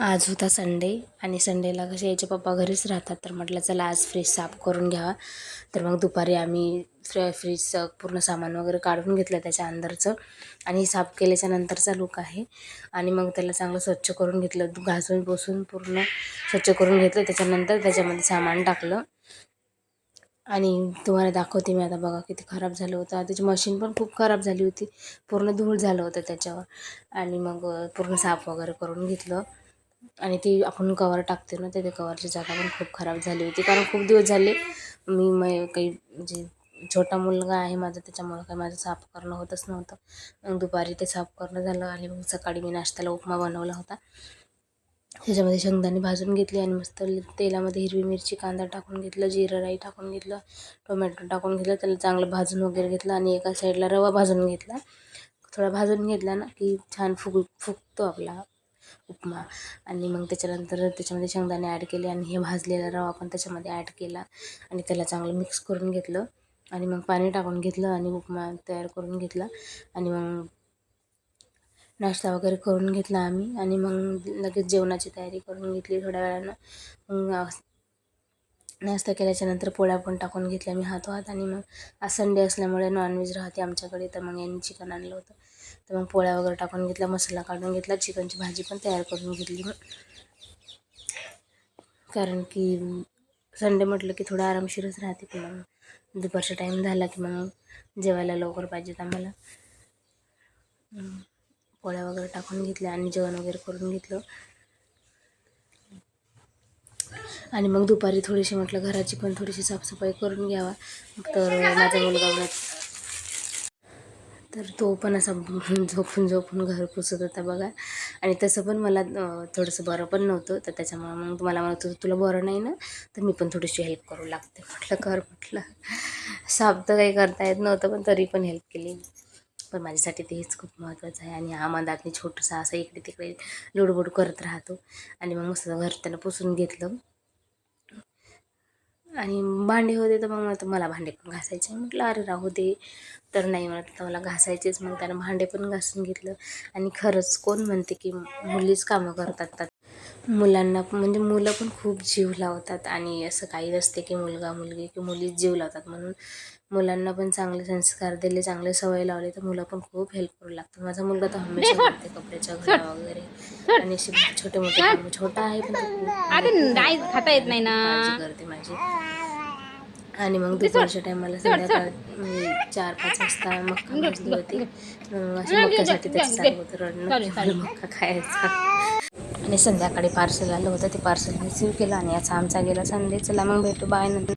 आज होता संडे आणि संडेला कसे याचे पप्पा घरीच राहतात. तर म्हटलं चला आज फ्रीज साफ करून घ्यावा. तर मग दुपारी आम्ही फ्रीजचं पूर्ण सामान वगैरे काढून घेतलं त्याच्या अंदरचं. आणि साफ केल्याच्या नंतरचा लुक आहे. आणि मग त्याला चांगलं स्वच्छ करून घेतलं. घासून बसून पूर्ण स्वच्छ करून घेतलं. त्याच्यानंतर त्याच्यामध्ये सामान टाकलं. आणि तुम्हाला दाखवते मी आता. बघा किती खराब झालं होतं. त्याची मशीन पण खूप खराब झाली होती. पूर्ण धूळ झालं होतं त्याच्यावर. आणि मग पूर्ण साफ वगैरे करून घेतलं. आणि ती आपण कवर टाकते ना ते कवरची जागा पण खूप खराब झाली होती. कारण खूप दिवस झाले मी मै काही म्हणजे छोटा मुलगा आहे माझा त्याच्यामुळं काही माझं साफ करणं होतच नव्हतं. मग दुपारी ते साफ करणं झालं आणि मग सकाळी मी नाश्त्याला उपमा बनवला होता. त्याच्यामध्ये शेंगदाणे भाजून घेतली आणि मस्त तेलामध्ये हिरवी मिरची कांदा टाकून घेतलं जिरं राई टाकून घेतलं टोमॅटो टाकून घेतलं त्याला चांगलं भाजून वगैरे घेतलं आणि एका साईडला रवा भाजून घेतला. थोडा भाजून घेतला ना की छान फुग फुगतो आपला. उपमा. आणि मग त्याच्यानंतर त्याच्यामध्ये शेंगदाणे ॲड केले आणि हे भाजलेला रवा पण त्याच्यामध्ये ॲड केला. आणि त्याला चांगलं मिक्स करून घेतलं. आणि मग पाणी टाकून घेतलं आणि उपमा तयार करून घेतला. आणि मग नाश्ता वगैरे करून घेतला आम्ही. आणि मग लगेच जेवणाची तयारी करून घेतली थोड्या वेळानं. मग नाश्ता केल्याच्यानंतर पोळ्या पण टाकून घेतल्या मी हातोहात आणि मग आज संडे असल्यामुळे नॉनव्हेज राहते आमच्याकडे तर मग यांनी चिकन आणलं होतं. तर मग पोळ्या वगैरे टाकून घेतला मसाला काढून घेतला चिकनची भाजी पण तयार करून घेतली मग. कारण की संडे म्हटलं की थोडं आरामशीरच राहते की मग दुपारचा टाईम झाला की मग जेवायला लवकर पाहिजेत आम्हाला. पोळ्या वगैरे टाकून घेतल्या आणि जेवण वगैरे करून घेतलं. आणि मग दुपारी थोडीशी म्हटलं घराची पण थोडीशी साफसफाई करून घ्यावा. तर माझा मुलगा तर तो पण असा झोपून झोपून घर पुसत होता बघा. आणि तसं पण मला थोडंसं बरं पण नव्हतं. तर त्याच्यामुळं मग तुम्हाला म्हणत होतं तुला बरं नाही ना? तर मी पण थोडीशी हेल्प करू लागते. म्हटलं कर म्हटलं. साफ तर काही करता येत नव्हतं पण तरी पण हेल्प केली पण माझ्यासाठी तेच खूप महत्त्वाचं आहे. आणि हा मधात मी छोटंसं असं इकडे तिकडे लुडबुड करत राहतो. आणि मग मस्त घर त्यानं पुसून घेतलं. आणि भांडे होते तर मग मला भांडे पण घासायचे. म्हटलं अरे राहू दे. तर नाही म्हणत तर मला घासायचेच. मग त्यानं भांडे पण घासून घेतलं. आणि खरंच कोण म्हणते की मुलीच कामं करतात मुलांना म्हणजे मुलं पण खूप जीव लावतात आणि असं काही नसते की मुलगा मुलगी की मुलीच जीव लावतात. म्हणून मुलांना पण चांगले संस्कार दिले चांगले सवय लावले तर मुलं पण खूप हेल्प करू लागतात. माझा मुलगा तर हमेशा करते कपड्याच्या घरा वगैरे. आणि छोटे मोठे छोटा आहे पण खाता येत नाही ना. करते माझी. आणि मग दुपारच्या टायमाला संध्याकाळ चार पाच वाजता मक्का भाजली होती. अशा मक्क्यासाठी त्याचं चालू होतं. रडणं मक्का खायचा. आणि संध्याकाळी पार्सल आलं होतं ते पार्सल रिसीव केलं आणि याचा आमचा गेला संडे चला मग भेटू बाय नंतर.